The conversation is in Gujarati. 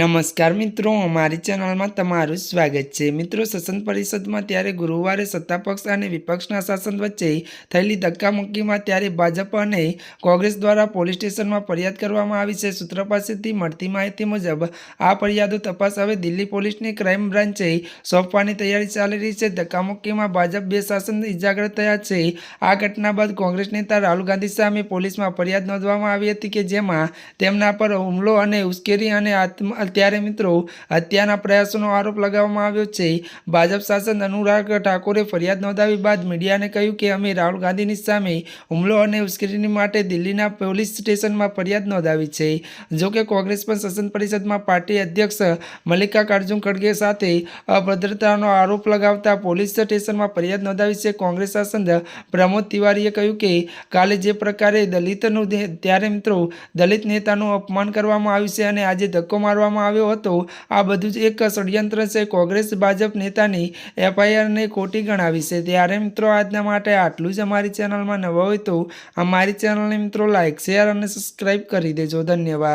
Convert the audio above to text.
નમસ્કાર મિત્રો, અમારી ચેનલમાં તમારું સ્વાગત છે. મિત્રો, શાસન પરિષદમાં ત્યારે ગુરુવારે સત્તાપક્ષ અને વિપક્ષના શાસન વચ્ચે થયેલી ધક્કામુક્કીમાં ત્યારે ભાજપ અને કોંગ્રેસ દ્વારા પોલીસ સ્ટેશનમાં ફરિયાદ કરવામાં આવી છે. સૂત્ર પાસેથી મળતી માહિતી મુજબ, આ ફરિયાદો તપાસ હવે દિલ્હી પોલીસની ક્રાઇમ બ્રાન્ચે સોંપવાની તૈયારી ચાલી રહી છે. ધક્કામુક્કીમાં ભાજપ બે શાસન ઇજાગ્રસ્ત થયા છે. આ ઘટના બાદ કોંગ્રેસ નેતા રાહુલ ગાંધી સામે પોલીસમાં ફરિયાદ નોંધવામાં આવી હતી કે જેમાં તેમના પર હુમલો અને ઉશ્કેરી અને આત્મ ત્યારે મિત્રો, હત્યાના પ્રયાસોનો આરોપ લગાવવામાં આવ્યો છે. ભાજપ શાસન અનુરાગ ઠાકોરે ફરિયાદ નોંધાવી બાદ મીડિયાને કહ્યું કે અમે રાહુલ ગાંધીની સામે હુમલો અને ઉશ્કેરણી માટે દિલ્હીના પોલીસ સ્ટેશનમાં ફરિયાદ નોંધાવી છે. જોકે કોંગ્રેસ પણ શાસન પરિષદમાં પાર્ટી અધ્યક્ષ મલ્લિકાર્જુન ખડગે સાથે અભદ્રતાનો આરોપ લગાવતા પોલીસ સ્ટેશનમાં ફરિયાદ નોંધાવી છે. કોંગ્રેસ શાસન પ્રમોદ તિવારીએ કહ્યું કે કાલે જે પ્રકારે દલિતનું ત્યારે મિત્રો, દલિત નેતાનું અપમાન કરવામાં આવ્યું છે અને આજે ધક્કો મારવામાં આવ્યો હતો. આ બધું જ એક ષડયંત્ર છે. કોંગ્રેસ ભાજપ નેતાની એફઆઈઆરને ખોટી ગણાવી છે. ત્યારે મિત્રો, આજના માટે આટલું જ અમારી ચેનલમાં નવા હોય તો અમારી ચેનલને મિત્રો લાઇક શેર અને સબસ્ક્રાઈબ કરી દેજો. ધન્યવાદ.